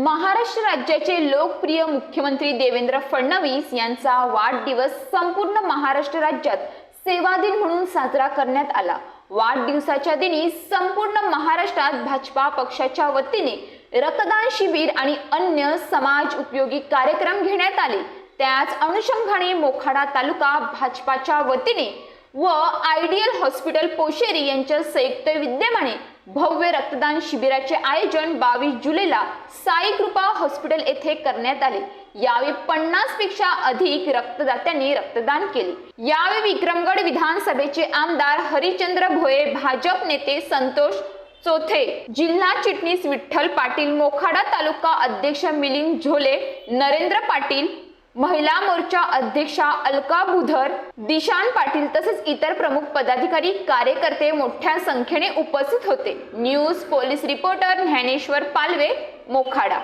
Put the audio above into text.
महाराष्ट्र राज्याचे लोकप्रिय मुख्यमंत्री देवेंद्र फडणवीस यांचा वाढदिवस संपूर्ण महाराष्ट्र राज्यात सेवा दिन म्हणून साजरा करण्यात आला. वाढदिवसाच्या दिनी संपूर्ण महाराष्ट्रात भाजपा पक्षाच्या वतीने रक्तदान शिबिर आणि अन्य समाज उपयोगी कार्यक्रम घेण्यात आले. त्याच अनुषंगाने मोखाडा तालुका भाजपाच्या वतीने व आयडियल हॉस्पिटल पोशेरी यांच्या संयुक्त विद्यमाने भव्य रक्तदान शिबिराचे आयोजन बावीस जुलैला साई कृपा हॉस्पिटल येथे करण्यात आले. यावेळी पन्नासपेक्षा अधिक रक्तदात्यांनी रक्तदान केले. यावेळी विक्रमगड विधानसभेचे आमदार हरिचंद्र भोये भाजप नेते संतोष चोथे जिल्हा चिटणीस विठ्ठल पाटील मोखाडा तालुका अध्यक्ष मिलिंद झोले नरेंद्र पाटील महिला मोर्चा अध्यक्षा अलका बुधर दिशान पाटील तसेच इतर प्रमुख पदाधिकारी कार्यकर्ते मोठ्या संख्येने उपस्थित होते. News police reporter Dnyaneshwar Palve Mokhada.